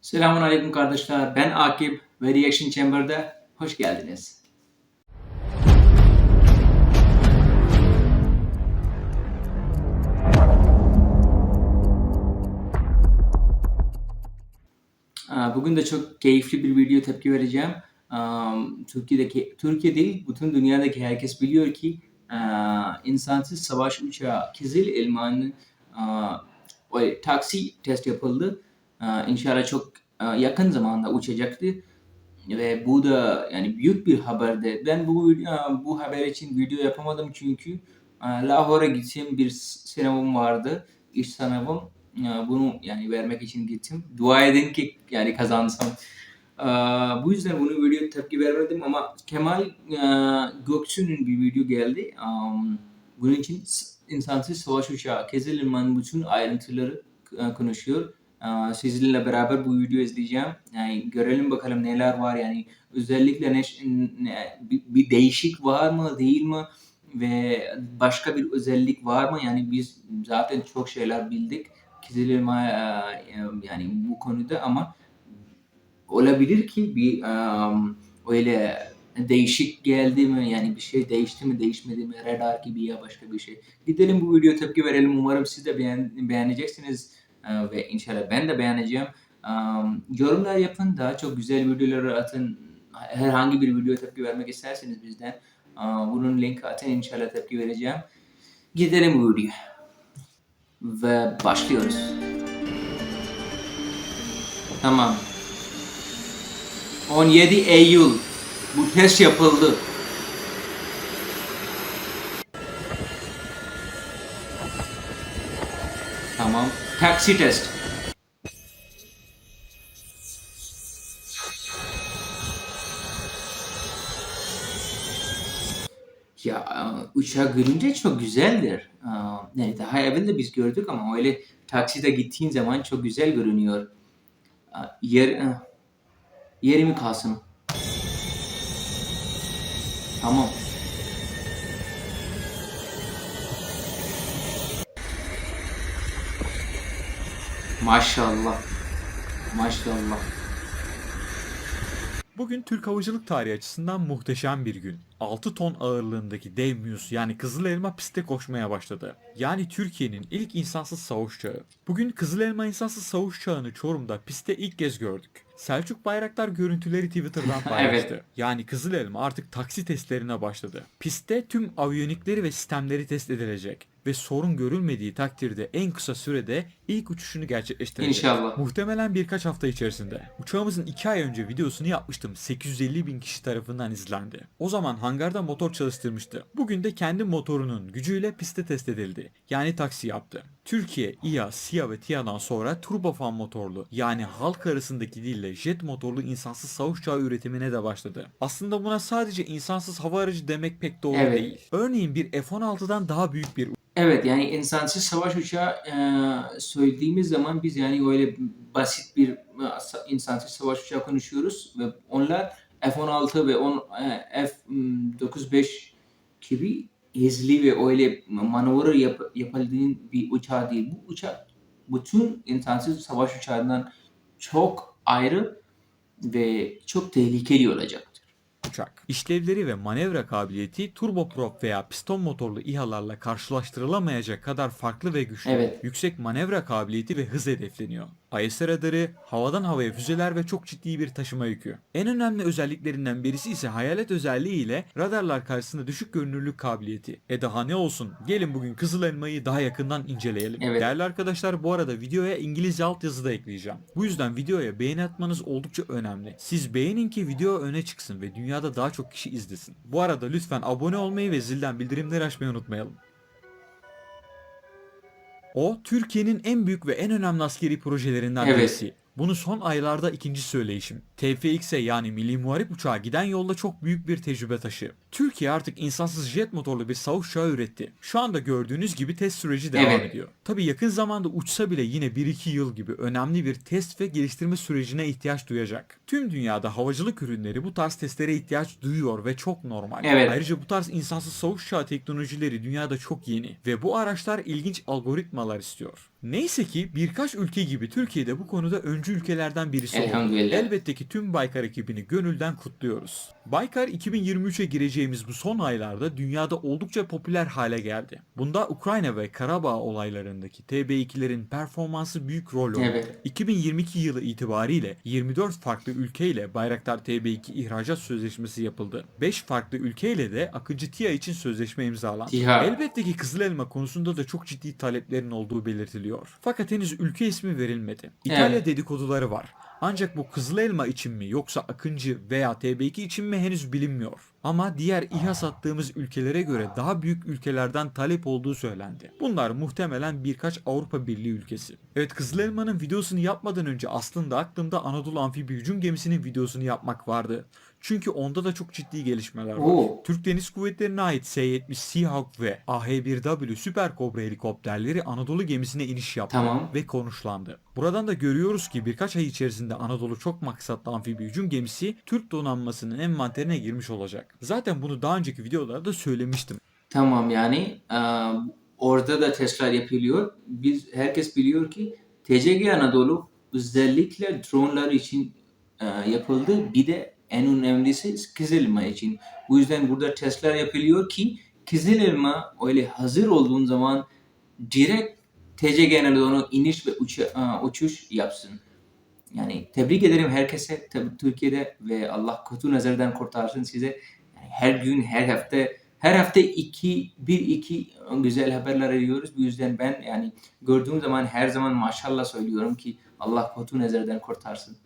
Selamun Aleyküm kardeşler. Ben Akif ve Reaction Chamber'da hoş geldiniz. Bugün de çok keyifli bir video tepki vereceğim. Türkiye'deki Türkiye değil, bütün dünyadaki herkes biliyor ki insansız savaş uçağı Kızıl Elma'nın taksi test yapıldı. Aa, İnşallah çok aa, yakın zamanda uçacaktı ve bu da yani büyük bir haberdi. Ben bu aa, bu haber için video yapamadım çünkü aa, Lahore gittim bir sınavım vardı, iş sınavım. Bunu yani vermek için gittim. Dua edin ki yani kazansam. Bu yüzden bunu video tepki vermedim ama Kemal Göksu'nun bir video geldi. Bunun için insansız savaş uçağı Kızılırmak'ın bütün ayrıntıları e, konuşuyor. Aa, Sizinle beraber bu videoyu izleyeceğim. Yani görelim bakalım neler var. Yani özellikle ne, bir, bir değişik var mı değil mi? Ve başka bir özellik var mı? Yani biz zaten çok şeyler bildik. Kızılırmak e, yani bu konuda ama olabilir ki bir um, öyle değişik geldi mi? Yani bir şey değişti mi değişmedi mi? Radar gibi ya başka bir şey. Gidelim bu videoya tepki verelim. Umarım siz de beğen, beğeneceksiniz. Ee, ve inşallah ben de beğeneceğim. Um, yorumlar yapın daha çok güzel videoları atın herhangi bir videoya tepki vermek isterseniz bizden aa, bunun linki atın inşallah tepki vereceğim. Gidelim bu videoya ve başlıyoruz. Tamam. 17 Eylül bu test yapıldı. Tamam. Taksi test. Ya e, uçağı görünce çok güzeldir. Aa, Yani daha evvel de biz gördük ama öyle takside gittiğin zaman çok güzel görünüyor. Yer, e, yeri mi kalsın? Tamam. Maşallah. Maşallah. Bugün Türk havacılık tarihi açısından muhteşem bir gün. 6 ton ağırlığındaki dev Muse yani Kızıl Elma piste koşmaya başladı. Yani Türkiye'nin ilk insansız savaş uçağı. Bugün Kızıl Elma insansız savaş uçağını Çorum'da pistte ilk kez gördük. Selçuk Bayraktar görüntüleri Twitter'dan paylaştı. Yani Kızıl Elma artık taksi testlerine başladı. Pistte tüm aviyonikleri ve sistemleri test edilecek ve sorun görülmediği takdirde en kısa sürede ilk uçuşunu gerçekleştirecek. İnşallah. Muhtemelen birkaç hafta içerisinde. Uçağımızın 2 ay önce videosunu yapmıştım. 850 bin kişi tarafından izlendi. O zaman hangarda motor çalıştırmıştı. Bugün de kendi motorunun gücüyle piste test edildi. Yani taksi yaptı. Türkiye, İHA, SİHA ve TİHA'dan sonra turbofan motorlu yani halk arasındaki dille jet motorlu insansız savaş uçağı üretimine de başladı. Aslında buna sadece insansız hava aracı demek pek doğru Evet. değil. Örneğin bir F-16'dan daha büyük bir Evet yani insansız savaş uçağı e, söylediğimiz zaman biz yani öyle basit bir e, sa- insansız savaş uçağı konuşuyoruz ve onlar F-16 ve on, e, F-95 gibi hızlı ve öyle manevra yap, yapabildiğin bir uçağı değil. Bu uçak bütün insansız savaş uçağından çok ayrı ve çok tehlikeli olacaktır. Uçak. İşlevleri ve manevra kabiliyeti turboprop veya piston motorlu İHA'larla karşılaştırılamayacak kadar farklı ve güçlü. Evet. Yüksek manevra kabiliyeti ve hız hedefleniyor. IS radarı, havadan havaya füzeler ve çok ciddi bir taşıma yükü. En önemli özelliklerinden birisi ise hayalet özelliği ile radarlar karşısında düşük görünürlük kabiliyeti. E daha ne olsun? Gelin bugün Kızıl Elma'yı daha yakından inceleyelim. Evet. Değerli arkadaşlar bu arada videoya İngilizce altyazı da ekleyeceğim. Bu yüzden videoya beğeni atmanız oldukça önemli. Siz beğenin ki video öne çıksın ve dünyada daha çok kişi izlesin. Bu arada lütfen abone olmayı ve zilden bildirimleri açmayı unutmayalım. O Türkiye'nin en büyük ve en önemli askeri projelerinden Evet. birisi. Bunu son aylarda ikinci söyleyişim. TFX'e yani Milli Muharip Uçağı giden yolda çok büyük bir tecrübe taşı. Türkiye artık insansız jet motorlu bir savaş uçağı üretti. Şu anda gördüğünüz gibi test süreci devam Evet. ediyor. Tabi yakın zamanda uçsa bile yine 1-2 yıl gibi önemli bir test ve geliştirme sürecine ihtiyaç duyacak. Tüm dünyada havacılık ürünleri bu tarz testlere ihtiyaç duyuyor ve çok normal. Evet. Ayrıca bu tarz insansız savaş uçağı teknolojileri dünyada çok yeni ve bu araçlar ilginç algoritmalar istiyor. Neyse ki birkaç ülke gibi Türkiye'de bu konuda öncü ülkelerden birisi oldu. Elbette ki tüm Baykar ekibini gönülden kutluyoruz. Baykar 2023'e gireceğimiz bu son aylarda dünyada oldukça popüler hale geldi. Bunda Ukrayna ve Karabağ olaylarındaki TB2'lerin performansı büyük rol oynadı. Evet. 2022 yılı itibariyle 24 farklı ülkeyle Bayraktar TB2 ihracat sözleşmesi yapıldı. 5 farklı ülkeyle de Akıncı TİA için sözleşme imzalandı. TİHA. Elbette ki Kızıl Elma konusunda da çok ciddi taleplerin olduğu belirtiliyor. Fakat henüz ülke ismi verilmedi. İtalya Evet. dedikoduları var. Ancak bu Kızıl Elma için mi yoksa Akıncı veya TB2 için mi henüz bilinmiyor. Ama diğer İHA sattığımız ülkelere göre daha büyük ülkelerden talep olduğu söylendi. Bunlar muhtemelen birkaç Avrupa Birliği ülkesi. Evet Kızıl Elma'nın videosunu yapmadan önce aslında aklımda Anadolu Amfibi Hücum Gemisi'nin videosunu yapmak vardı. Çünkü onda da çok ciddi gelişmeler var. Oo. Türk Deniz Kuvvetleri'ne ait S-70 Seahawk ve AH-1W Süper Kobra helikopterleri Anadolu gemisine iniş yaptı Tamam. ve konuşlandı. Buradan da görüyoruz ki birkaç ay içerisinde Anadolu çok maksatlı amfibi hücum gemisi Türk donanmasının envanterine girmiş olacak. Zaten bunu daha önceki videolarda söylemiştim. Tamam yani e, orada da testler yapılıyor. Biz herkes biliyor ki TCG Anadolu özellikle dronlar için e, yapıldı. Bir de en önemlisi Kızılelma için. Bu yüzden burada testler yapılıyor ki Kızılelma öyle hazır olduğun zaman direkt TCG Anadolu iniş ve uça- e, uçuş yapsın. Yani tebrik ederim herkese Türkiye'de ve Allah kötü nazardan kurtarsın size. Yani her gün, her hafta, her hafta iki, bir iki güzel haberler arıyoruz. Bu yüzden ben yani gördüğüm zaman her zaman maşallah söylüyorum ki Allah kötü nazardan kurtarsın.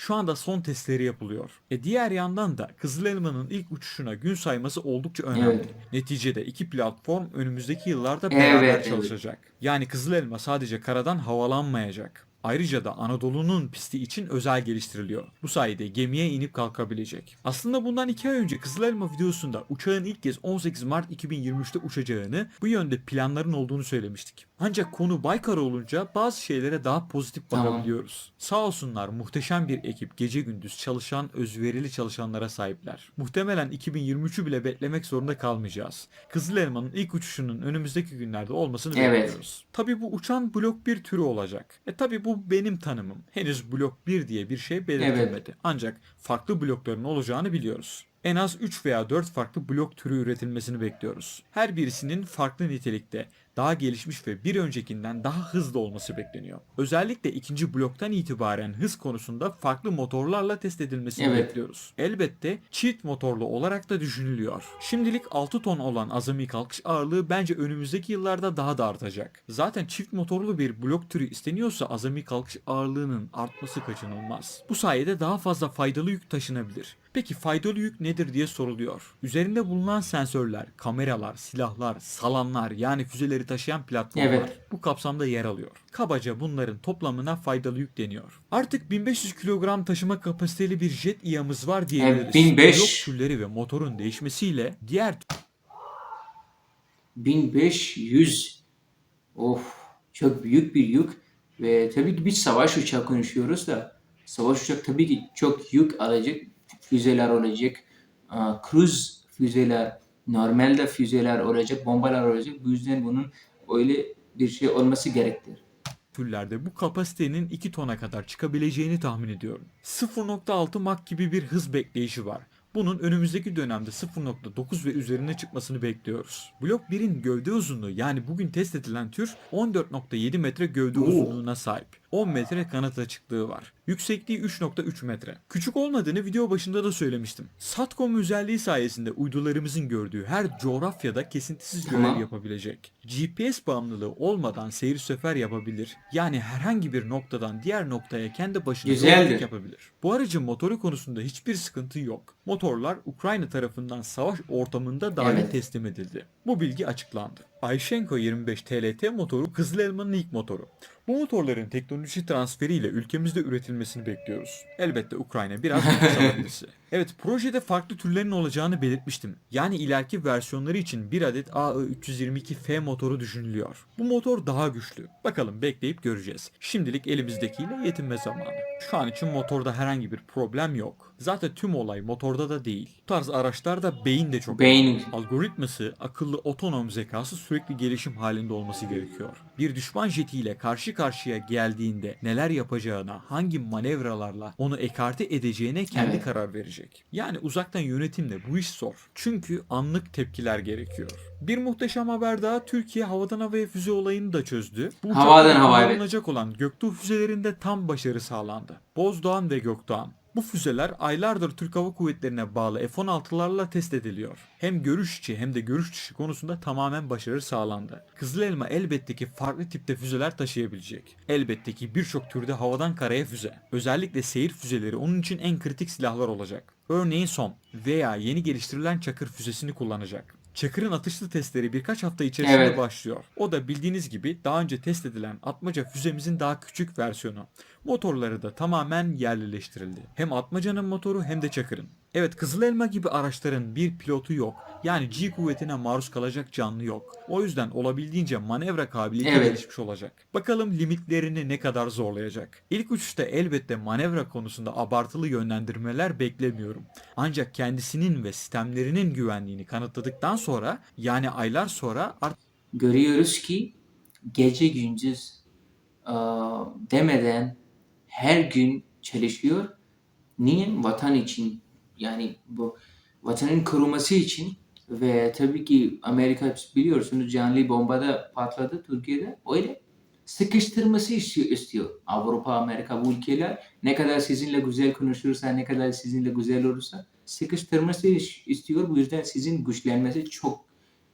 Şu anda son testleri yapılıyor. E diğer yandan da Kızıl Elma'nın ilk uçuşuna gün sayması oldukça önemli. Evet. Neticede iki platform önümüzdeki yıllarda Evet, beraber evet. çalışacak. Yani Kızıl Elma sadece karadan havalanmayacak. Ayrıca da Anadolu'nun pisti için özel geliştiriliyor. Bu sayede gemiye inip kalkabilecek. Aslında bundan 2 ay önce Kızıl Elma videosunda uçağın ilk kez 18 Mart 2023'te uçacağını, bu yönde planların olduğunu söylemiştik. Ancak konu Baykar olunca bazı şeylere daha pozitif Tamam. bakabiliyoruz. Sağ olsunlar muhteşem bir ekip gece gündüz çalışan özverili çalışanlara sahipler. Muhtemelen 2023'ü bile beklemek zorunda kalmayacağız. Kızıl Elma'nın ilk uçuşunun önümüzdeki günlerde olmasını Evet. bekliyoruz. Tabi bu uçan blok bir türü olacak. E tabi bu benim tanımım. Henüz blok 1 diye bir şey belirtilmedi. Ancak farklı blokların olacağını biliyoruz. En az 3 veya 4 farklı blok türü üretilmesini bekliyoruz. Her birisinin farklı nitelikte, daha gelişmiş ve bir öncekinden daha hızlı olması bekleniyor. Özellikle ikinci bloktan itibaren hız konusunda farklı motorlarla test edilmesini Evet. bekliyoruz. Elbette çift motorlu olarak da düşünülüyor. Şimdilik 6 ton olan azami kalkış ağırlığı bence önümüzdeki yıllarda daha da artacak. Zaten çift motorlu bir blok türü isteniyorsa azami kalkış ağırlığının artması kaçınılmaz. Bu sayede daha fazla faydalı yük taşınabilir. Peki faydalı yük nedir diye soruluyor. Üzerinde bulunan sensörler, kameralar, silahlar, salanlar yani füzeleri taşıyan platformlar Evet. bu kapsamda yer alıyor. Kabaca bunların toplamına faydalı yük deniyor. Artık 1500 kilogram taşıma kapasiteli bir jet İHA'mız var diyebiliriz. Evet, 1500. Blok türleri ve motorun değişmesiyle diğer 1500 of çok büyük bir yük ve tabii ki biz savaş uçağı konuşuyoruz da savaş uçak tabii ki çok yük alacak füzeler olacak cruise füzeler normalde füzeler olacak bombalar olacak bu yüzden bunun öyle bir şey olması gerektir. türlerde bu kapasitenin 2 tona kadar çıkabileceğini tahmin ediyorum. 0.6 Mach gibi bir hız bekleyişi var. Bunun önümüzdeki dönemde 0.9 ve üzerine çıkmasını bekliyoruz. Blok 1'in gövde uzunluğu yani bugün test edilen tür 14.7 metre gövde Oo. uzunluğuna sahip. 10 metre kanat açıklığı var. Yüksekliği 3.3 metre. Küçük olmadığını video başında da söylemiştim. Satcom özelliği sayesinde uydularımızın gördüğü her coğrafyada kesintisiz görev yapabilecek. GPS bağımlılığı olmadan seyir sefer yapabilir. Yani herhangi bir noktadan diğer noktaya kendi başına yolculuk yapabilir. Bu aracın motoru konusunda hiçbir sıkıntı yok. Motorlar Ukrayna tarafından savaş ortamında dahil Evet. teslim edildi. Bu bilgi açıklandı. Ayşenko 25 TLT motoru Kızıl Elma'nın ilk motoru. Bu motorların teknoloji transferiyle ülkemizde üretilmesini bekliyoruz. Elbette Ukrayna biraz nefes alabilirse. Evet projede farklı türlerin olacağını belirtmiştim. Yani ileriki versiyonları için bir adet AE322F motoru düşünülüyor. Bu motor daha güçlü. Bakalım bekleyip göreceğiz. Şimdilik elimizdekiyle yetinme zamanı. Şu an için motorda herhangi bir problem yok. Zaten tüm olay motorda da değil. Bu tarz araçlarda beyin de çok Beyin Algoritması, akıllı otonom zekası sürekli gelişim halinde olması gerekiyor. Bir düşman jetiyle karşı karşıya geldiğinde neler yapacağına, hangi manevralarla onu ekarte edeceğine kendi Evet. karar verecek. Yani uzaktan yönetimle bu iş zor. Çünkü anlık tepkiler gerekiyor. Bir muhteşem haber daha Türkiye havadan havaya füze olayını da çözdü. Bu Havadan havaya, kullanılacak olan Göktuğ füzelerinde tam başarı sağlandı. Bozdoğan ve Gökdoğan. Bu füzeler aylardır Türk Hava Kuvvetleri'ne bağlı F-16'larla test ediliyor. Hem görüş içi hem de görüş dışı konusunda tamamen başarı sağlandı. Kızıl Elma elbette ki farklı tipte füzeler taşıyabilecek. Elbette ki birçok türde havadan karaya füze. Özellikle seyir füzeleri onun için en kritik silahlar olacak. Örneğin SOM veya yeni geliştirilen Çakır füzesini kullanacak. Çakır'ın atışlı testleri birkaç hafta içerisinde Evet. başlıyor. O da bildiğiniz gibi daha önce test edilen Atmaca füzemizin daha küçük versiyonu. Motorları da tamamen yerlileştirildi. Hem Atmaca'nın motoru hem de Çakır'ın. Evet Kızıl Elma gibi araçların bir pilotu yok. Yani G kuvvetine maruz kalacak canlı yok. O yüzden olabildiğince manevra kabiliyeti Evet. gelişmiş olacak. Bakalım limitlerini ne kadar zorlayacak. İlk uçuşta elbette manevra konusunda abartılı yönlendirmeler beklemiyorum. Ancak kendisinin ve sistemlerinin güvenliğini kanıtladıktan sonra yani aylar sonra artık görüyoruz ki gece gündüz eee, demeden her gün çalışıyor. Niye? Vatan için. Yani bu vatanın koruması için ve tabii ki Amerika biliyorsunuz canlı bombada patladı Türkiye'de. Öyle sıkıştırması istiyor, istiyor. Avrupa, Amerika bu ülkeler ne kadar sizinle güzel konuşursa, ne kadar sizinle güzel olursa sıkıştırması is- istiyor. Bu yüzden sizin güçlenmesi çok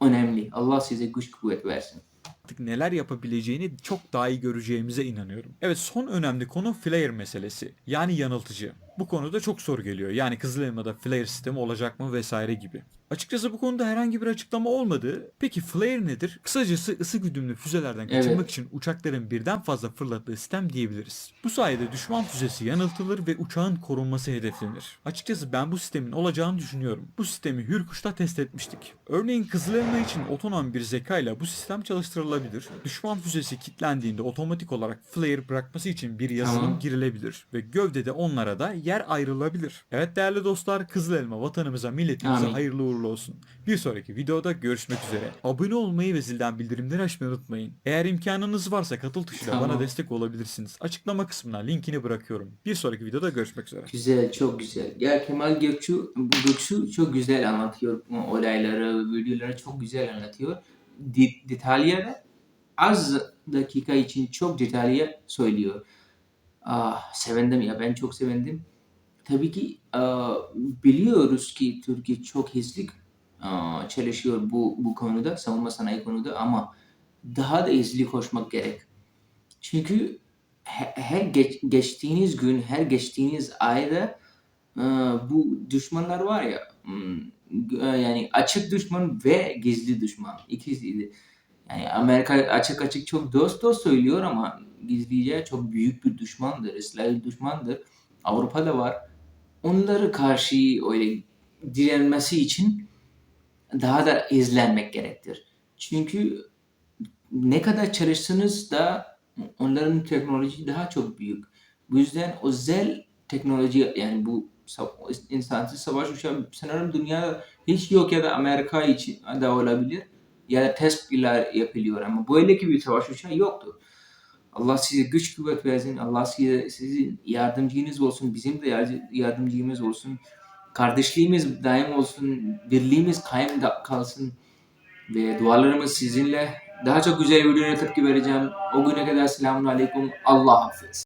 önemli. Allah size güç kuvvet versin. artık neler yapabileceğini çok daha iyi göreceğimize inanıyorum. Evet son önemli konu flare meselesi. Yani yanıltıcı. Bu konuda çok soru geliyor. Yani Kızıl Elma'da flare sistemi olacak mı vesaire gibi. Açıkçası bu konuda herhangi bir açıklama olmadı. Peki flare nedir? Kısacası ısı güdümlü füzelerden kaçınmak Evet. için uçakların birden fazla fırlattığı sistem diyebiliriz. Bu sayede düşman füzesi yanıltılır ve uçağın korunması hedeflenir. Açıkçası ben bu sistemin olacağını düşünüyorum. Bu sistemi Hürkuş'ta test etmiştik. Örneğin Kızıl Elma için otonom bir zekayla bu sistem çalıştırılabilir. Düşman füzesi kilitlendiğinde otomatik olarak flare bırakması için bir yazılım Tamam. girilebilir ve gövdede onlara da yer ayrılabilir. Evet değerli dostlar Kızıl Elma vatanımıza milletimize Amin. hayırlı uğurlu olsun. Bir sonraki videoda görüşmek üzere. Abone olmayı ve zilden bildirimleri açmayı unutmayın. Eğer imkanınız varsa katıl tuşuyla Tamam. bana destek olabilirsiniz. Açıklama kısmına linkini bırakıyorum. Bir sonraki videoda görüşmek üzere. Güzel, çok güzel. Ya Kemal Gökçu, Gökçu çok güzel anlatıyor olayları, videoları çok güzel anlatıyor. De- detayları az dakika için çok detaylı söylüyor. Ah, sevindim ya, ben çok sevindim. Tabii ki ah, biliyoruz ki Türkiye çok hızlı ah, çalışıyor bu, bu konuda, savunma sanayi konuda ama daha da hızlı koşmak gerek. Çünkü he- her geç- geçtiğiniz gün, her geçtiğiniz ayda bu düşmanlar var ya hmm, yani açık düşman ve gizli düşman ikisiydi. Yani Amerika açık açık çok dost dost söylüyor ama gizlice çok büyük bir düşmandır, İsrail düşmandır. Avrupa'da var. Onları karşı öyle direnmesi için daha da izlenmek gerektir. Çünkü ne kadar çalışsanız da onların teknoloji daha çok büyük. Bu yüzden özel teknoloji yani bu sa- insansız savaş uçağı sanırım dünyada hiç yok ya da Amerika için de olabilir ya da test yapılıyor ama böyle bir savaş uçağı yoktur. Allah size güç kuvvet versin. Allah size sizin yardımcınız olsun. Bizim de yar- yardımcımız olsun. Kardeşliğimiz daim olsun. Birliğimiz kaim kalsın. Ve dualarımız sizinle. Daha çok güzel videolara tepki vereceğim. O güne kadar selamun aleyküm. Allah hafız.